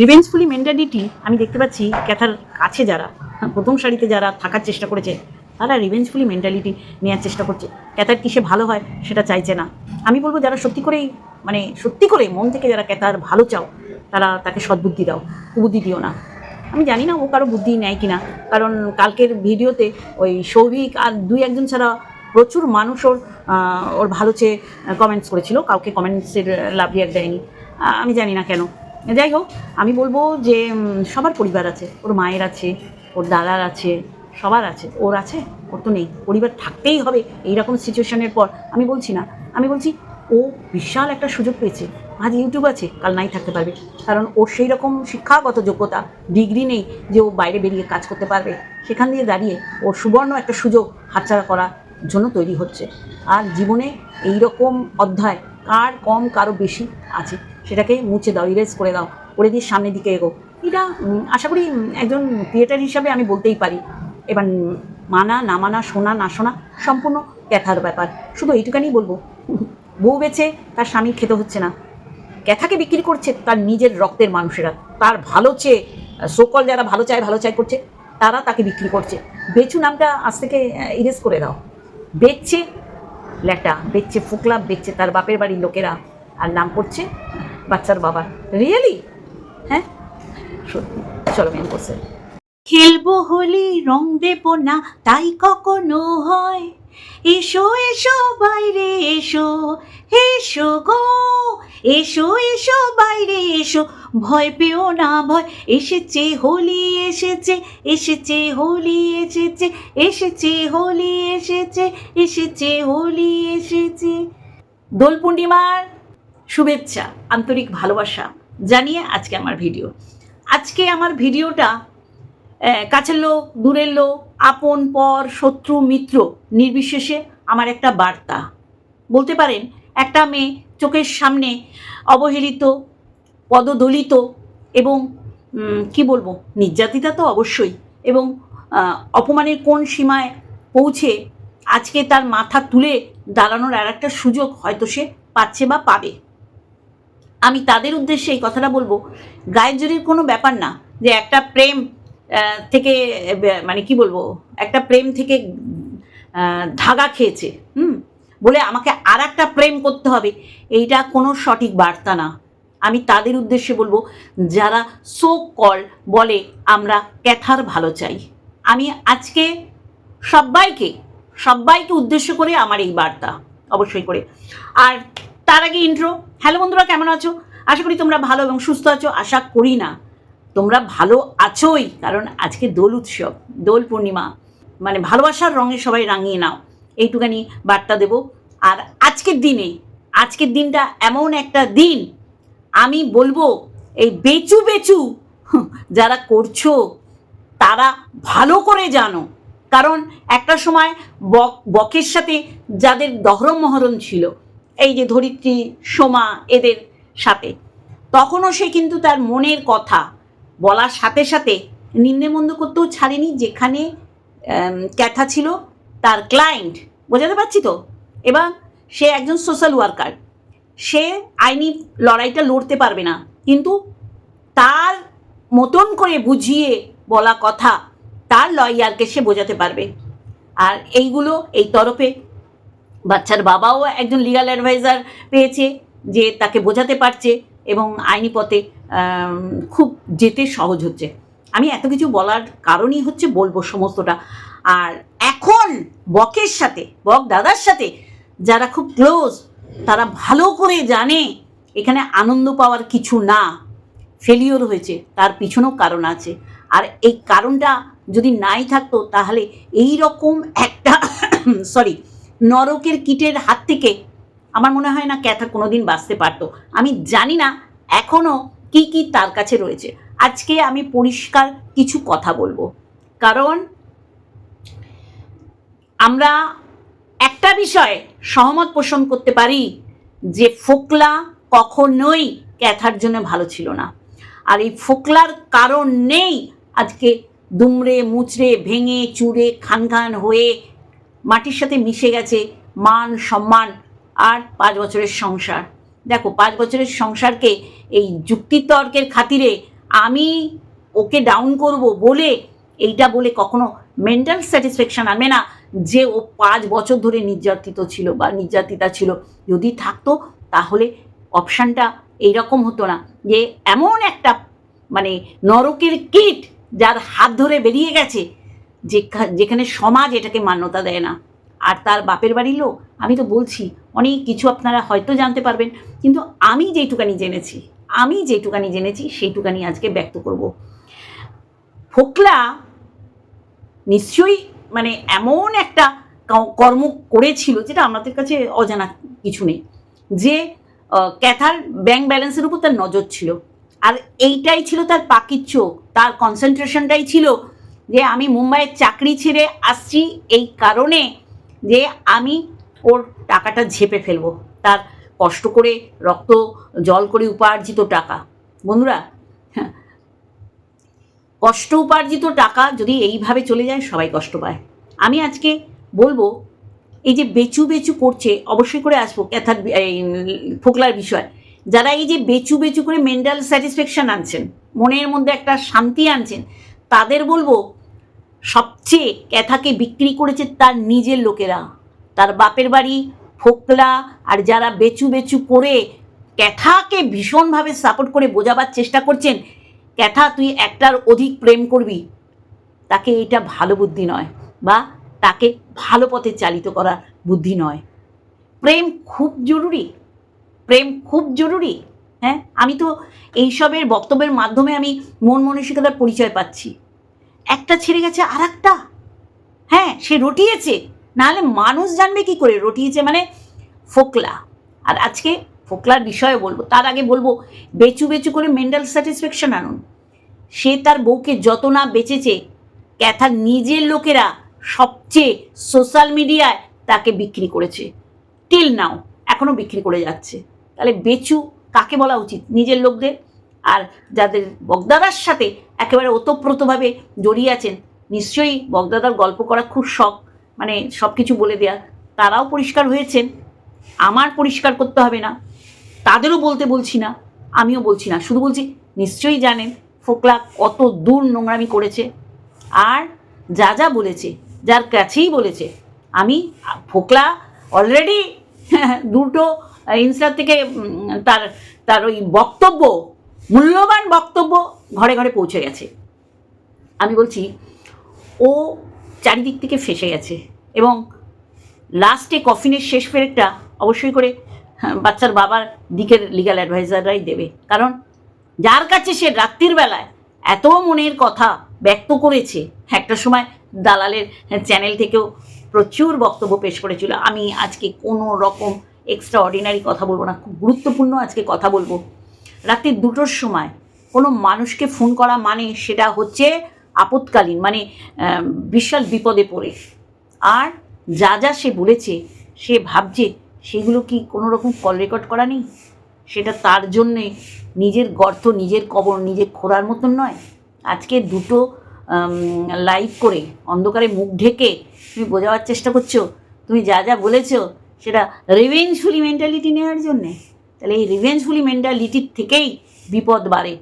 রিভেঞ্জফুলি mentality আমি দেখতে পাচ্ছি ক্যাথার কাছে যারা, প্রথম সারিতে যারা থাকার চেষ্টা করেছে, তারা রিভেঞ্জফুলি মেন্টালিটি নেওয়ার চেষ্টা করছে। ক্যাথার কিসে ভালো হয় সেটা চাইছে না। আমি বলব যারা সত্যি করেই মানে সত্যি করে মন থেকে যারা ক্যাথার ভালো চাও, তারা তাকে সদ্বুদ্ধি দাও কুবুদ্ধি দিও না। আমি জানি না ও কারও বুদ্ধি নেয় কিনা, কারণ কালকের ভিডিওতে ওই সৌভিক আর দুই একজন ছাড়া প্রচুর মানুষ ওর ওর ভালো চেয়ে কমেন্টস করেছিল। কাউকে কমেন্টসের লাভ রিয়াক্ট দেয়নি। আমি জানি না কেন। যাই হোক, আমি বলব যে সবার পরিবার আছে। ওর মায়ের আছে, ওর দাদার আছে, সবার আছে, ওর আছে, ওর তো নেই। পরিবার থাকতেই হবে এইরকম সিচুয়েশনের পর। আমি বলছি না। আমি বলছি, ও বিশাল একটা সুযোগ পেয়েছে। আজ ইউটিউব আছে, কাল নাই থাকতে পারবে। কারণ ওর সেই রকম শিক্ষাগত যোগ্যতা ডিগ্রি নেই যে ও বাইরে বেরিয়ে কাজ করতে পারবে। সেখান দিয়ে দাঁড়িয়ে ওর সুবর্ণ একটা সুযোগ হাতছাড়া করার জন্য তৈরি হচ্ছে। আর জীবনে এই রকম অধ্যায় কার কম, কারও বেশি আছে? সেটাকে মুছে দাও ইরেজ করে দাও, করে দিয়ে সামনের দিকে এগো এটা আশা করি একজন ক্রিয়েটার হিসাবে আমি বলতেই পারি। এবার মানা, না মানা, শোনা, না শোনা, সম্পূর্ণ ক্যাথার ব্যাপার। শুধু এইটুকানি বলব, বউ বেছে তার স্বামী খেতে হচ্ছে না। ক্যাথাকে বিক্রি করছে তার নিজের রক্তের মানুষেরা। তার ভালো চেয়ে সোকল যারা ভালো চায় ভালো চায় করছে, তারা তাকে বিক্রি করছে। বেচু নামটা আজ থেকে ইরেজ করে দাও। বেচছে ল্যাটা, বেচছে ফুকলা, বেচছে তার বাপের বাড়ির লোকেরা। আর নাম করছে বাচ্চার বাবা। রিয়েলি হ্যাঁ? সত্যি। চলো মেন করছে খেলব হোলি, রং দেব না, তাই কখনো হয়। এসো এসো, বাইরে এসো এসো গো। এসো এসো, বাইরে এসো, ভয় পেও না, ভয়। এসেছে হোলি, এসেছে এসেছে হোলি, এসেছে এসেছে হোলি, এসেছে এসেছে হোলি, এসেছে। দোল পূর্ণিমার শুভেচ্ছা, আন্তরিক ভালোবাসা জানিয়ে আজকে আমার ভিডিও। আজকে আমার ভিডিওটা কাছের লোক, দূরের লোক, আপন, পর, শত্রু, মিত্র, নির্বিশেষে আমার একটা বার্তা। বলতে পারেন, একটা মেয়ে চোখের সামনে অবহেলিত, পদদলিত এবং কি বলব, নির্যাতিতা তো অবশ্যই এবং অপমানের কোন সীমায় পৌঁছে আজকে তার মাথা তুলে দাঁড়ানোর আর একটা সুযোগ হয়তো সে পাচ্ছে বা পাবে। আমি তাদের উদ্দেশ্যে এই কথাটা বলব। গায়ের জোরের কোনো ব্যাপার না যে একটা প্রেম থেকে মানে কি বলব, একটা প্রেম থেকে ধাগা খেয়েছে, হুম? বলে আমাকে আর একটা প্রেম করতে হবে, এইটা কোনো সঠিক বার্তা না। আমি তাদের উদ্দেশ্যে বলব, যারা সো কল বলে, আমরা ক্যাথার ভালো চাই। আমি আজকে সবাইকে সবাইকে উদ্দেশ্য করে আমার এই বার্তা অবশ্যই করে। আর তার আগে ইন্ট্রো হ্যালো বন্ধুরা, কেমন আছো? আশা করি তোমরা ভালো এবং সুস্থ আছো, আশা করি না। তোমরা ভালো আছোই, কারণ আজকে দোল উৎসব, দোল পূর্ণিমা। মানে ভালোবাসার রঙে সবাই রাঙিয়ে নাও। এইটুখানি বার্তা দেব। আর আজকের দিনে, আজকের দিনটা এমন একটা দিন, আমি বলব, এই বেচু বেচু যারা করছ, তারা ভালো করে জানো। কারণ একটা সময় বক, বকের সাথে যাদের দহরম মহরম ছিল এই যে ধরিত্রী সোমা এদের সাথে। তখনও সে কিন্তু তার মনের কথা বলার সাথে সাথে নিম্নমন্দ করতেও ছাড়েনি, যেখানে ক্যাথা ছিল তার ক্লায়েন্ট। বোঝাতে পারছি তো? এবং সে একজন সোশ্যাল ওয়ার্কার সে আইনি লড়াইটা লড়তে পারবে না। কিন্তু তার মতন করে বুঝিয়ে বলা কথা তার লয়ারকে সে বোঝাতে পারবে। আর এইগুলো এই তরফে বাচ্চার বাবাও একজন লিগাল অ্যাডভাইজার পেয়েছে যে তাকে বোঝাতে পারছে এবং আইনি পথে খুব যেতে সহজ হচ্ছে। আমি এত কিছু বলার কারণই হচ্ছে বলব সমস্তটা। আর এখন বকের সাথে, বক দাদার সাথে যারা খুব ক্লোজ তারা ভালো করে জানে, এখানে আনন্দ পাওয়ার কিছু না। ফেলিওর হয়েছে, তার পিছনেও কারণ আছে। আর এই কারণটা যদি নাই থাকতো, তাহলে এই রকম একটা সরি নরকের কীটের হাত থেকে আমার মনে হয় না ক্যাথা কোনোদিন বাঁচতে পারতো। আমি জানি না এখনও কি কি তার কাছে রয়েছে। আজকে আমি পরিষ্কার কিছু কথা বলব। কারণ আমরা একটা বিষয়ে সহমত পোষণ করতে পারি যে ফোকলা কখনোই ক্যাথার জন্য ভালো ছিল না। আর এই ফোকলার কারণ নেই আজকে দুমড়ে মুচড়ে ভেঙে চুরে খান খান হয়ে মাটির সাথে মিশে গেছে মান, সম্মান আর পাঁচ বছরের সংসার। দেখো, পাঁচ বছরের সংসারকে এই যুক্তিতর্কের খাতিরে আমি ওকে ডাউন করব বলে এইটা বলে কখনো মেন্টাল স্যাটিসফ্যাকশন আনবে না যে ও পাঁচ বছর ধরে নির্যাতিত ছিল বা নির্যাতিতা ছিল। যদি থাকতো তাহলে অপশানটা এইরকম হতো না যে এমন একটা মানে নরকের কীট যার হাত ধরে বেরিয়ে গেছে যেখানে সমাজ এটাকে মান্যতা দেয় না। আর তার বাপের বাড়ির লোক, আমি তো বলছি, অনেক কিছু আপনারা হয়তো জানতে পারবেন, কিন্তু আমি যেইটুকানি জেনেছি, আমি যেটুকানি জেনেছি, সেইটুকানি আজকে ব্যক্ত করব। ফোকলা নিশ্চয়ই মানে এমন একটা কর্ম করেছিল, যেটা আমাদের কাছে অজানা কিছু নেই, যে ক্যাথার ব্যাংক ব্যালেন্সের উপর তার নজর ছিল। আর এইটাই ছিল তার পাখির চোখ, তার কনসেন্ট্রেশনটাই ছিল যে আমি মুম্বাইয়ের চাকরি ছেড়ে আসছি এই কারণে যে আমি ওর টাকাটা ঝেপে ফেলব। তার কষ্ট করে রক্ত জল করে উপার্জিত টাকা। বন্ধুরা হ্যাঁ, কষ্ট উপার্জিত টাকা যদি এইভাবে চলে যায় সবাই কষ্ট পায়। আমি আজকে বলব এই যে বেচু বেচু করছে অবশ্যই করে আসব ক্যাথার ফোকলার বিষয়। যারা এই যে বেচু বেচু করে মেন্টাল স্যাটিসফ্যাকশন আনছেন মনের মধ্যে একটা শান্তি আনছেন তাদের বলব সবচেয়ে ক্যাথাকে বিক্রি করেছে তার নিজের লোকেরা। তার বাপের বাড়ি, ফোকলা, আর যারা বেচু বেচু করে ক্যাথাকে ভীষণভাবে সাপোর্ট করে বোঝাবার চেষ্টা করছেন, ক্যাথা তুই একটার অধিক প্রেম করবি। তাকে এটা ভালো বুদ্ধি নয় বা তাকে ভালো পথে চালিত করা বুদ্ধি নয়। প্রেম খুব জরুরি। প্রেম খুব জরুরি। হ্যাঁ আমি তো এইসবের বক্তব্যের মাধ্যমে আমি মন মানসিকতার পরিচয় পাচ্ছি। একটা ছেড়ে গেছে আর একটা হ্যাঁ সে রটিয়েছে। নাহলে মানুষ জানবে কি করে? রটিয়েছে মানে ফোকলা। আর আজকে ফোকলার বিষয়ে বলব। তার আগে বলব, বেচু বেচু করে মেন্টাল স্যাটিসফ্যাকশন আনুন। সে তার বউকে যত না বেঁচেছে ক্যাথার নিজের লোকেরা সবচেয়ে সোশ্যাল মিডিয়ায় তাকে বিক্রি করেছে। টিল নাও এখনও বিক্রি করে যাচ্ছে। তাহলে বেচু কাকে বলা উচিত? নিজের লোকদের? যাদের বগদাদার সাথে একেবারে ওতপ্রোতভাবে জড়িয়ে আছেন, নিশ্চয়ই বগদাদার গল্প করা খুব শখ। মানে সব কিছু বলে দেয়া। তারাও পরিষ্কার হয়েছেন। আমার পরিষ্কার করতে হবে না। তাদেরও বলতে বলছি না। আমিও বলছি না। শুধু বলছি, নিশ্চয়ই জানেন, ফোকলা কত দূর নোংরামি করেছে। আর যা যা বলেছে, যার কাছেই বলেছে, আমি ফোকলা অলরেডি দুটো ইনস্টার থেকে তার তার ওই বক্তব্য মূল্যবান বক্তব্য ঘরে ঘরে পৌঁছে গেছে। আমি বলছি, ও চারিদিক থেকে ফেসে গেছে এবং লাস্টে কফিনের শেষ ফেরেকটা অবশ্যই করে বাচ্চার বাবার দিকের লিগাল অ্যাডভাইজাররাই দেবে। কারণ যার কাছে সে রাত্রির বেলায় এত মনের কথা ব্যক্ত করেছে, একটা সময় দালালের চ্যানেল থেকেও প্রচুর বক্তব্য পেশ করেছিল। আমি আজকে কোনো রকম এক্সট্রা অর্ডিনারি কথা বলব না, খুব গুরুত্বপূর্ণ আজকে কথা বলব। রাত্রি দুটোর সময় কোনো মানুষকে ফোন করা মানে সেটা হচ্ছে আপৎকালীন মানে বিশাল বিপদে পড়ে। আর যা যা সে বলেছে, সে ভাবছে, সেগুলো কি কোনো রকম কল রেকর্ড করা নেই? সেটা তার জন্যে নিজের গর্ত, নিজের কবর, নিজের খোঁড়ার মতন নয়। আজকে দুটো লাইভ করে অন্ধকারে মুখ ঢেকে তুমি বোঝাবার চেষ্টা করছ, তুমি যা যা বলেছ, সেটা রিভেঞ্জফুলি মেন্টালিটি নেওয়ার জন্যে। তাহলে এই রিভেঞ্জফুলি মেন্টালিটির থেকেই বিপদ বাড়ে।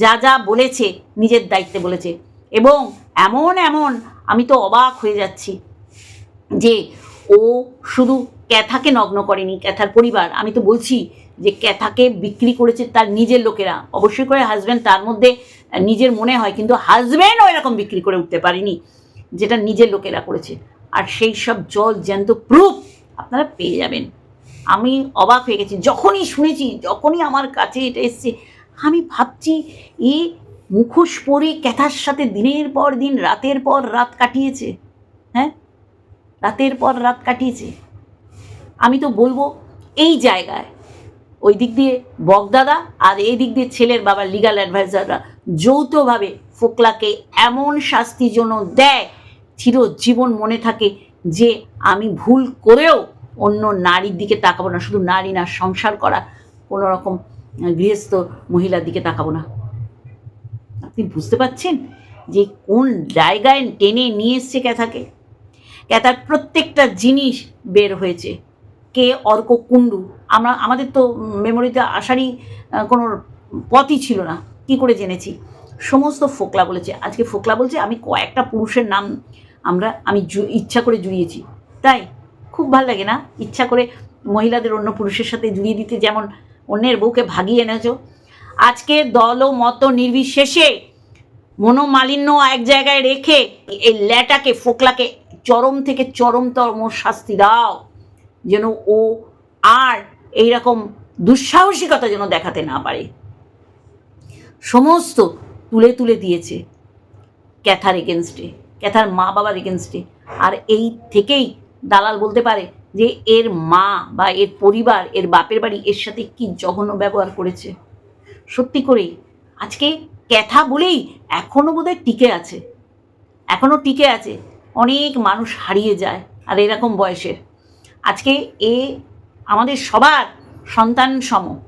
যা যা বলেছে, নিজের দায়িত্বে বলেছে। এবং এমন এমন আমি তো অবাক হয়ে যাচ্ছি যে ও শুধু ক্যাথাকে নগ্ন করেনি, ক্যাথার পরিবার। আমি তো বলছি যে ক্যাথাকে বিক্রি করেছে তার নিজের লোকেরা। অবশ্যই করে হাজব্যান্ড তার মধ্যে নিজের মনে হয়, কিন্তু হাজব্যান্ডও এরকম বিক্রি করে উঠতে পারেনি, যেটা নিজের লোকেরা করেছে। আর সেই সব জল জ্যান্ত প্রুফ আপনারা পেয়ে যাবেন। আমি অবাক হয়ে গেছি। যখনই শুনেছি, যখনই আমার কাছে এটা এসছে, আমি ভাবছি, এ মুখোশ পরে ক্যাথার সাথে দিনের পর দিন, রাতের পর রাত কাটিয়েছে। হ্যাঁ? রাতের পর রাত কাটিয়েছে। আমি তো বলব, এই জায়গায়, ওই দিক দিয়ে বগদাদা আর এই দিক দিয়ে ছেলের বাবার লিগাল অ্যাডভাইজাররা যৌথভাবে ফোকলাকে এমন শাস্তি যেন দেয়, চিরজীবন মনে থাকে যে আমি ভুল করেও অন্য নারীর দিকে তাকাবো না, শুধু নারী না, সংসার করা, কোনো রকম গৃহস্থ মহিলার দিকে তাকাবো না। আপনি বুঝতে পারছেন যে কোন জায়গায় টেনে নিয়ে এসছে ক্যাথাকে? ক্যাথার প্রত্যেকটা জিনিস বের হয়েছে। কে, অর্ক, কুণ্ডু, আমরা, আমাদের তো মেমোরিতে আসারই কোনো পথই ছিল না। কি করে জেনেছি? সমস্ত ফোকলা বলেছে। আজকে ফোকলা বলছে, আমি কয়েকটা পুরুষের নাম আমরা, আমি ইচ্ছা করে জুড়িয়েছি। তাই খুব ভালো লাগে না? ইচ্ছা করে মহিলাদের অন্য পুরুষের সাথে জুড়িয়ে দিতে যেমন অন্যের বউকে ভাগিয়ে এনেছো। আজকে দল ও মত নির্বিশেষে মনোমালিন্য এক জায়গায় রেখে এই ল্যাটাকে, ফোকলাকে চরম থেকে চরমতম শাস্তি দাও। যেন ও আর এইরকম দুঃসাহসিকতা যেন দেখাতে না পারে। সমস্ত তুলে তুলে দিয়েছে ক্যাথার এগেনস্টে ক্যাথার মা বাবার এগেনস্টে আর এই থেকেই দালাল বলতে পারে যে এর মা বা এর পরিবার, এর বাপের বাড়ি এর সাথে কি জঘন্য ব্যবহার করেছে। সত্যি করেই, আজকে ক্যাথা বলেই এখনও বোধহয় টিকে আছে। এখনও টিকে আছে। অনেক মানুষ হারিয়ে যায় আর এরকম বয়সের। আজকে এ আমাদের সবার সন্তান সম।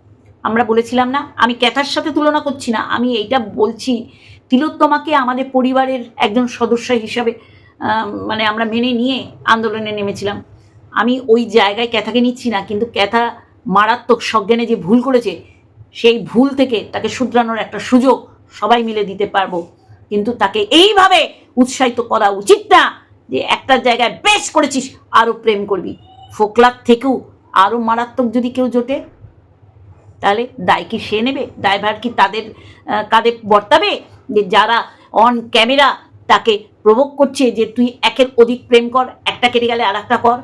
আমরা বলেছিলাম না, আমি ক্যাথার সাথে তুলনা করছি না, আমি এইটা বলছি। তিলোত্তমাকে আমাদের পরিবারের একজন সদস্য হিসাবে মানে আমরা মেনে নিয়ে আন্দোলনে নেমেছিলাম। আমি ওই জায়গায় ক্যাথাকে নিচ্ছি না, কিন্তু ক্যাথা মারাত্মক সজ্ঞানে যে ভুল করেছে, সেই ভুল থেকে তাকে শুধরানোর একটা সুযোগ সবাই মিলে দিতে পারব। কিন্তু তাকে এইভাবে উৎসাহিত করা উচিত না যে একটা জায়গায় বেশ করেছিস আরও প্রেম করবি। ফোকলার থেকেও আরও মারাত্মক যদি কেউ জোটে, তাহলে দায় কি সে নেবে? দায়ভার কি তাদের কাঁধে বর্তাবে? যে যারা অন ক্যামেরা তাকে প্রভোগ করছে যে তুই একের অধিক প্রেম কর, একটা কেটে গেলে আর একটা কর।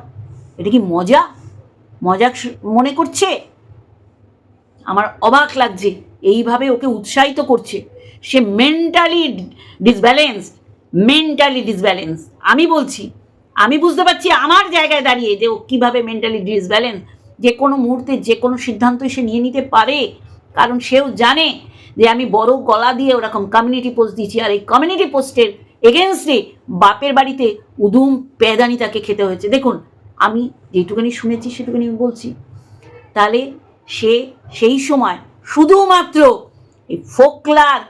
এটা কি মজা? মজা মনে করছে? আমার অবাক লাগছে, এইভাবে ওকে উৎসাহিত করছে। সে মেন্টালি ডিসব্যালেন্স মেন্টালি ডিসব্যালেন্স আমি বলছি, আমি বুঝতে পারছি আমার জায়গায় দাঁড়িয়ে যে ও কীভাবে মেন্টালি ডিসব্যালেন্স যে কোনো মুহূর্তে যে কোনো সিদ্ধান্তই সে নিয়ে নিতে পারে। কারণ সেও জানে যে আমি বড় গলা দিয়ে ওরকম কমিউনিটি পোস্ট দিয়েছি আর এই কমিউনিটি পোস্টের এগেনস্টে বাপের বাড়িতে উদুম পেদানি তাকে খেতে হয়েছে। দেখুন, আমি যেটুকুনি শুনেছি সেটুকুনি বলছি। তাহলে সে সেই সময় শুধুমাত্র এই ফোকলার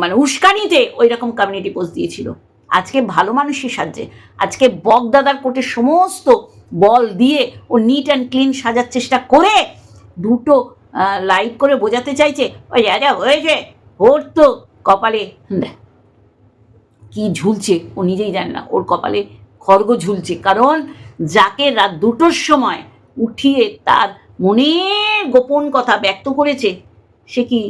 মানে উস্কানিতে ওই রকম কমিউনিটি পোস্ট দিয়েছিল। আজকে ভালো মানুষের সাহায্যে। আজকে বগদাদার কোর্টের সমস্ত বল দিয়ে ও নিট অ্যান্ড ক্লিন সাজার চেষ্টা করে দুটো লাইক করে বোঝাতে চাইছে। ওই যা যা হয়েছে, ওর তো কপালে কি ঝুলছে ও নিজেই জানে না। ওর কপালে খর্গ ঝুলছে। কারণ যাকে রাত দুটোর সময় উঠিয়ে তার মনের গোপন কথা ব্যক্ত করেছে, সে কি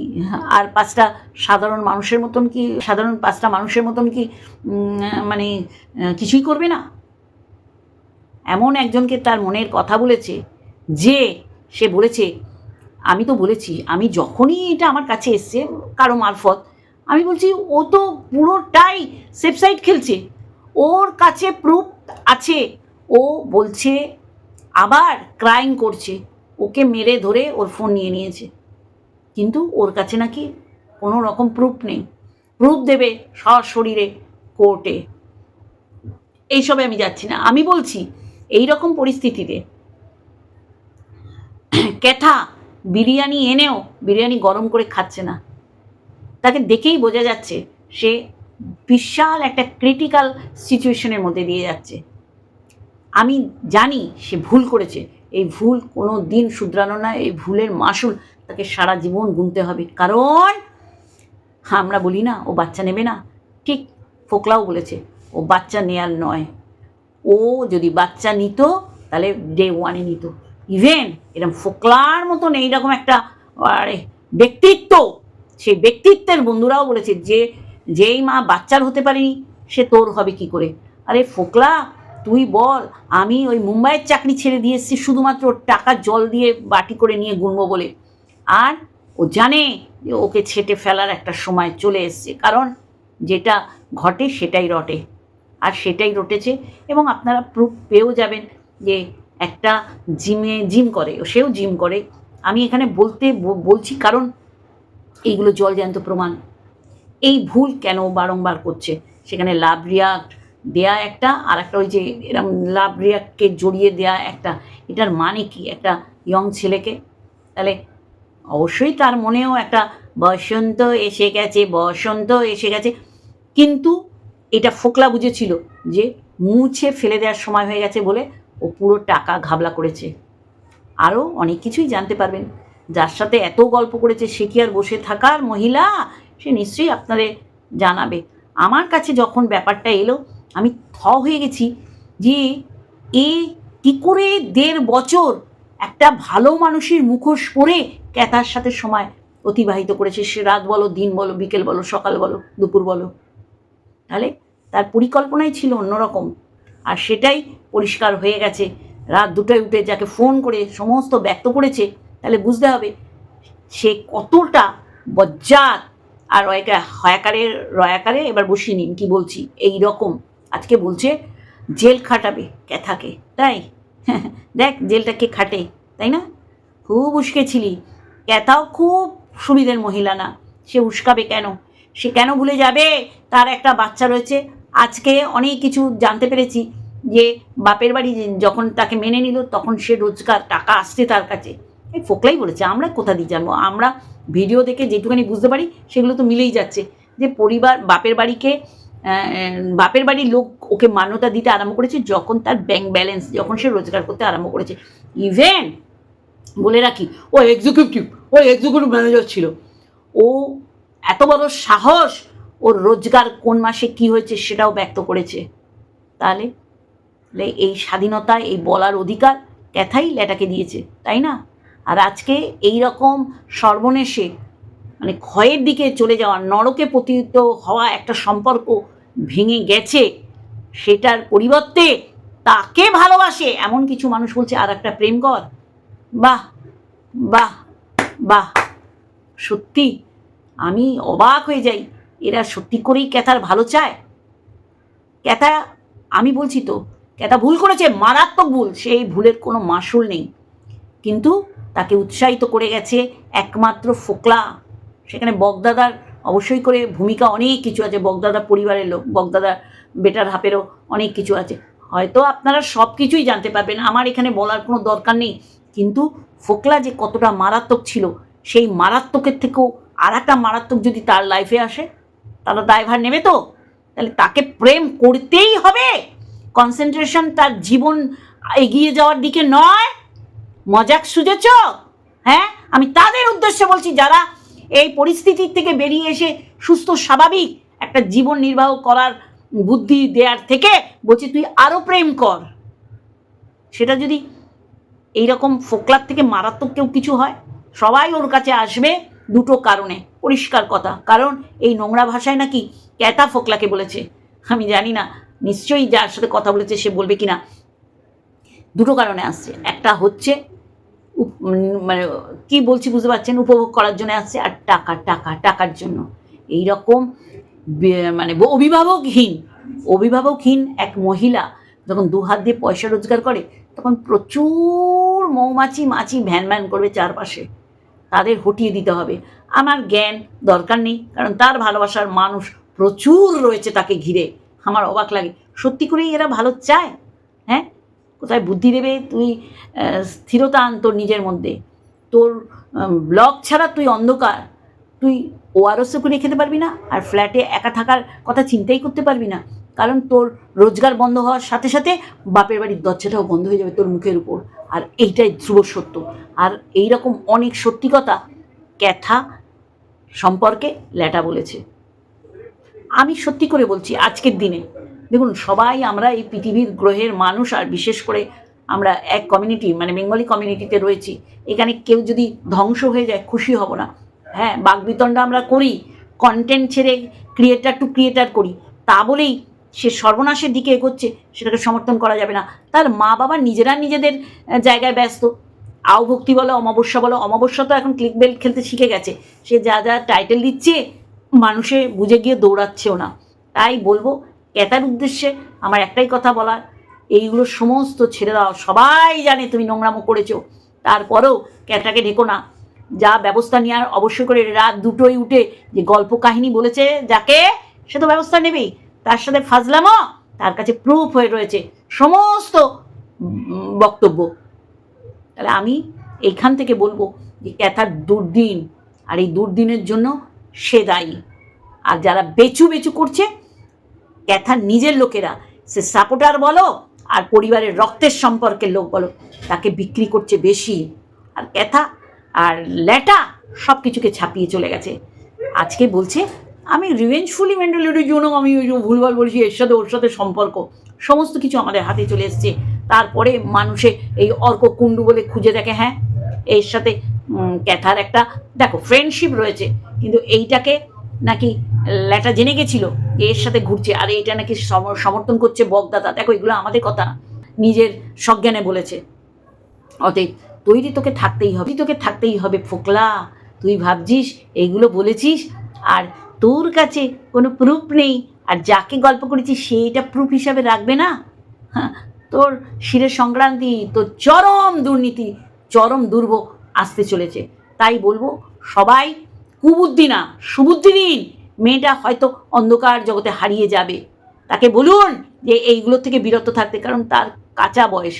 আর পাঁচটা সাধারণ মানুষের মতন কি, সাধারণ পাঁচটা মানুষের মতন কি মানে কিছুই করবে না? এমন একজনকে তার মনের কথা বলেছে যে সে বলেছে, আমি তো বলেছি, আমি যখনই এটা আমার কাছে এসছে, কারও মারফত আমি বলছি, ও তো পুরোটাই সেফ সাইড খেলছে। ওর কাছে প্রুফ আছে। ও বলছে, আবার ক্রাইম করছে। ওকে মেরে ধরে ওর ফোন নিয়ে নিয়েছে। কিন্তু ওর কাছে নাকি কোনো রকম প্রুফ নেই। প্রুফ দেবে সশরীরে কোর্টে এইসবে আমি যাচ্ছি না। আমি বলছি এই রকম পরিস্থিতিতে ক্যাথা বিরিয়ানি এনেও, বিরিয়ানি গরম করে খাচ্ছে না। তাকে দেখেই বোঝা যাচ্ছে সে বিশাল একটা ক্রিটিক্যাল সিচুয়েশনের মধ্যে দিয়ে যাচ্ছে। আমি জানি সে ভুল করেছে। এই ভুল কোনো দিন শুধরানো না এই ভুলের মাসুল তাকে সারা জীবন গুনতে হবে। কারণ আমরা বলি না, ও বাচ্চা নেবে না। ঠিক ফোকলাও বলেছে, ও বাচ্চা নেয়ার নয়। ও যদি বাচ্চা নিত, তাহলে ডে ওয়ানে নিত। ইভেন এরকম ফোকলার মতন এইরকম একটা, আরে, ব্যক্তিত্ব সেই ব্যক্তিত্বের বন্ধুরাও বলেছে, যে, যেই মা বাচ্চার হতে পারেনি, সে তোর হবে কি করে? আরে ফোকলা, তুই বল, আমি ওই মুম্বাইয়ের চাকরি ছেড়ে দিয়ে এসেছি শুধুমাত্র টাকা জল দিয়ে বাটি করে নিয়ে গুনবো বলে। আর ও জানে যে ওকে ছেটে ফেলার একটা সময় চলে এসছে, কারণ যেটা ঘটে সেটাই রটে। আর সেটাই রটেছে এবং আপনারা প্রুফ পেয়েও যাবেন যে একটা জিমে, জিম করে, সেও জিম করে। আমি এখানে বলতে, বলছি কারণ এইগুলো জলজ্যান্ত প্রমাণ। এই ভুল কেন বারংবার করছে? সেখানে লাভ রিয়াক্ট দেয়া একটা, আর একটা ওই যে এরম লাভ রিয়াক্টকে জড়িয়ে দেয়া একটা। এটার মানে কি? একটা ইয়ং ছেলেকে? তাহলে অবশ্যই তার মনেও একটা বসন্ত এসে গেছে, বসন্ত এসে গেছে। কিন্তু এটা ফোকলা বুঝেছিল যে মুছে ফেলে দেওয়ার সময় হয়ে গেছে বলে ও পুরো টাকা ঘাবলা করেছে। আরও অনেক কিছুই জানতে পারবেন। যার সাথে এত গল্প করেছে সে কি আর বসে থাকার মহিলা? সে নিশ্চয়ই আপনাদের জানাবে। আমার কাছে যখন ব্যাপারটা এলো, আমি থ হয়ে গেছি যে, এ কী করে দেড় বছর একটা ভালো মানুষের মুখোশ পরে ক্যাথার সাথে সময় অতিবাহিত করেছে? সে রাত বলো, দিন বলো, বিকেল বলো, সকাল বলো, দুপুর বলো। তাহলে তার পরিকল্পনাই ছিল অন্যরকম। আর সেটাই পরিষ্কার হয়ে গেছে। রাত দুটোয় উঠে যাকে ফোন করে সমস্ত ব্যক্ত করেছে বুঝতে হবে সে কতটা বজ্জাত। আর রয়কা, হয়াকারের, রয়াকারে এবার বসিয়ে নিন, কি বলছি? এই রকম। আজকে বলছে, জেল খাটাবে ক্যাথাকে, তাই? দেখ, জেলটা কে খাটে, তাই না? খুব উস্কেছিলি ক্যাথাও খুব সুবিধের মহিলা না। সে উস্কাবে কেন? সে কেন ভুলে যাবে? তার একটা বাচ্চা রয়েছে। আজকে অনেক কিছু জানতে পেরেছি যে বাপের বাড়ি যখন তাকে মেনে নিল, তখন সে রোজগার, টাকা আসছে তার কাছে। এই ফোকলাই বলেছে, আমরা কোথা দিয়ে জানব? আমরা ভিডিও দেখে যেটুখানি বুঝতে পারি, সেগুলো তো মিলেই যাচ্ছে। যে পরিবার, বাপের বাড়িকে বাপের বাড়ির লোক ওকে মান্যতা দিতে আরম্ভ করেছে যখন তার ব্যাংক ব্যালেন্স যখন সে রোজগার করতে আরম্ভ করেছে। ইভেন বলে রাখি, ও এক্সিকিউটিভ ও এক্সিকিউটিভ ম্যানেজার ছিল। ও এত বড় সাহস, ওর রোজগার কোন মাসে কি হয়েছে সেটাও ব্যক্ত করেছে। তাহলে, এই স্বাধীনতা, এই বলার অধিকার, ক্যাথাই ল্যাটাকে দিয়েছে, তাই না? আর আজকে এই রকম সর্বনেশে মানে ক্ষয়ের দিকে চলে যাওয়া, নরকে পতিত হওয়া একটা সম্পর্ক ভেঙে গেছে, সেটার পরিবর্তে তাকে ভালোবাসে এমন কিছু মানুষ বলছে, আর একটা প্রেম কর। বাহ বাহ বাহ। সত্যি, আমি অবাক হয়ে যাই, এরা সত্যি করেই ক্যাথার ভালো চায়? ক্যাথা, আমি বলছি তো, ক্যাথা ভুল করেছে, মারাত্মক ভুল সেই ভুলের কোনো মাসুল নেই। কিন্তু তাকে উৎসাহিত করে গেছে একমাত্র ফোকলা। সেখানে বগদাদার অবশ্যই করে ভূমিকা অনেক কিছু আছে, বগদাদা পরিবারের লোক, বগদাদা বেটার হাফেরও অনেক কিছু আছে। হয়তো আপনারা সব কিছুই জানতে পারবেন, আমার এখানে বলার কোনো দরকার নেই। কিন্তু ফোকলা যে কতটা মারাত্মক ছিল, সেই মারাত্মকের থেকেও আর একটা মারাত্মক যদি তার লাইফে আসে, তাহলে দায়ভার নেবে তো? তাহলে তাকে প্রেম করতেই হবে। কনসেন্ট্রেশন তার জীবন এগিয়ে যাওয়ার দিকে নয় মজাক সুজেছ? হ্যাঁ? আমি তাদের উদ্দেশ্যে বলছি, যারা এই পরিস্থিতির থেকে বেরিয়ে এসে সুস্থ, স্বাভাবিক একটা জীবন নির্বাহ করার বুদ্ধি দেওয়ার থেকে বলছি, তুই আরও প্রেম কর। সেটা যদি এইরকম ফোকলার থেকে মারাত্মক কেউ কিছু হয়, সবাই ওর কাছে আসবে দুটো কারণে। পরিষ্কার কথা। কারণ এই নোংরা ভাষায় নাকি ক্যাতা ফোকলাকে বলেছে। আমি জানি না, নিশ্চয়ই যার সাথে কথা বলেছে সে বলবে কি না দুটো কারণে আসছে। একটা হচ্ছে মানে কি বলছি বুঝতে পারছেন? উপভোগ করার জন্য আসছে আর টাকা টাকা, টাকার জন্য। এই রকম মানে অভিভাবকহীন অভিভাবকহীন এক মহিলা যখন দু হাত দিয়ে পয়সা রোজগার করে, তখন প্রচুর মৌমাছি মাছি ভ্যান ভ্যান করবে চারপাশে। তাদের হটিয়ে দিতে হবে। আমার জ্ঞান দরকার নেই, কারণ তার ভালোবাসার মানুষ প্রচুর রয়েছে তাকে ঘিরে। আমার অবাক লাগে। সত্যি করেই এরা ভালো চায় হ্যাঁ? কোথায় বুদ্ধি দেবে? তুই স্থিরতা আন তোর নিজের মধ্যে। তোর ব্লক ছাড়া তুই অন্ধকার। তুই ওআরএসও করে খেতে পারবি না, আর ফ্ল্যাটে একা থাকার কথা চিন্তাই করতে পারবি না। কারণ তোর রোজগার বন্ধ হওয়ার সাথে সাথে বাপের বাড়ির দরজাটাও বন্ধ হয়ে যাবে তোর মুখের উপর। আর এইটাই ধ্রুব সত্য। আর এই রকম অনেক সত্যি কথা ক্যাথা সম্পর্কে ল্যাটা বলেছে। আমি সত্যি করে বলছি, আজকের দিনে দেখুন, সবাই আমরা এই পৃথিবীর গ্রহের মানুষ, আর বিশেষ করে আমরা এক কমিউনিটি মানে বেঙ্গলি কমিউনিটিতে রয়েছি। এখানে কেউ যদি ধ্বংস হয়ে যায়, খুশি হব না। হ্যাঁ বাগবিতণ্ডা আমরা করি কন্টেন্ট ছেড়ে ক্রিয়েটার টু ক্রিয়েটার করি। তা বলেই সে সর্বনাশের দিকে এগোচ্ছে, সেটাকে সমর্থন করা যাবে না। তার মা বাবা নিজেরা নিজেদের জায়গায় ব্যস্ত। আও ভক্তি বলো, অমাবস্যা বলো, অমাবস্যা তো এখন ক্লিক বেল খেলতে শিখে গেছে। সে যা যা টাইটেল দিচ্ছে, মানুষে বুঝে গিয়ে দৌড়াচ্ছেও না। তাই বলব ক্যাতার উদ্দেশ্যে আমার একটাই কথা বলার এইগুলো সমস্ত ছেড়ে দাও, সবাই জানে তুমি নোংরামো করেছ। তারপরেও ক্যাটাকে ঢেকো না। যা ব্যবস্থা নেওয়ার অবশ্যই করে রাত দুটোই উঠে যে গল্প কাহিনী বলেছে যাকে, সে তো ব্যবস্থা নেবেই। তার সাথে ফাজলামো, তার কাছে প্রুফ হয়ে রয়েছে সমস্ত বক্তব্য। তাহলে আমি এইখান থেকে বলব যে ক্যাথার দুর্দিন, আর এই দুর্দিনের জন্য সে দায়ী। আর যারা বেচু বেচু করছে ক্যাথার নিজের লোকেরা, সে সাপোর্টার বলো আর পরিবারের রক্তের সম্পর্কের লোক বলো, তাকে বিক্রি করছে বেশি। আর ক্যাথা আর ল্যাটা সব কিছুকে ছাপিয়ে চলে গেছে। আজকে বলছে, আমি রিভেঞ্জফুলি মেন্টালিটির জন্য আমি ওই ভুলভাল বলছি, এর সাথে ওর সাথে সম্পর্ক। সমস্ত কিছু আমাদের হাতে চলে এসছে। তারপরে মানুষে এই অর্ক কুণ্ডু বলে খুঁজে দেখে হ্যাঁ এর সাথে ক্যাথার একটা, দেখো ফ্রেন্ডশিপ রয়েছে। কিন্তু এইটাকে নাকি ল্যাটা জেনে গেছিল যে এর সাথে ঘুরছে, আর এটা নাকি সম- সমর্থন করছে বগদাতা দেখো এগুলো আমাদের কথা না। নিজের সজ্ঞানে বলেছে অতএব তৈরি তোকে থাকতেই হবে তোকে থাকতেই হবে, ফোকলা, তুই ভাবছিস এইগুলো বলেছিস, আর তোর কাছে কোনো প্রুফ নেই, আর যাকে গল্প করেছিস সে এটা প্রুফ হিসাবে রাখবে না হ্যাঁ তোর শিরের সংক্রান্তি, তোর চরম দুর্নীতি, চরম দুর্ভোগ আসতে চলেছে তাই বলব, সবাই কুবুদ্ধি না সুবুদ্ধি দিন মেয়েটা হয়তো অন্ধকার জগতে হারিয়ে যাবে। তাকে বলুন যে এইগুলো থেকে বিরত থাকতে, কারণ তার কাঁচা বয়স।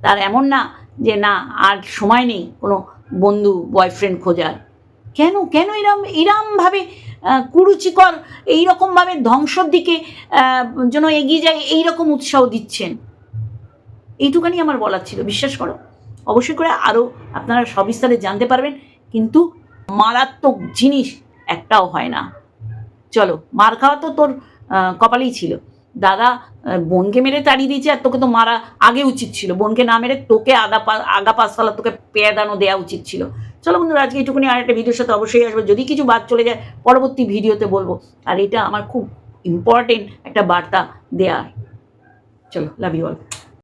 তার এমন না যে না, আর সময় নেই কোনো বন্ধু বয়ফ্রেন্ড খোঁজার। কেন? কেন এরম, এরমভাবে কুরুচিকর, এইরকমভাবে ধ্বংসর দিকে যেন এগিয়ে যায়, এইরকম উৎসাহ দিচ্ছেন? এইটুখানি আমার বলার ছিল, বিশ্বাস করো। অবশ্যই করে আরও আপনারা সবিস্তারে জানতে পারবেন, কিন্তু মারাত্মক জিনিস একটাও হয় না। চলো, মার খাওয়া তো তোর কপালেই ছিল। দাদা বোনকে মেরে তাড়িয়ে দিয়েছে আর তোকে তো মারা আগে উচিত ছিল। বোনকে না মেরে তোকে আদা পা, আগা পাঁচতলা তোকে পেয়াদানো দেওয়া উচিত ছিল। চলো বন্ধুরা, আজকে এইটুকুনি। আর একটা ভিডিওর সাথে অবশ্যই আসবে। যদি কিছু বাদ চলে যায়, পরবর্তী ভিডিওতে বলব। আর এটা আমার খুব ইম্পর্টেন্ট একটা বার্তা দেওয়ার চলো লাভ ইউ অল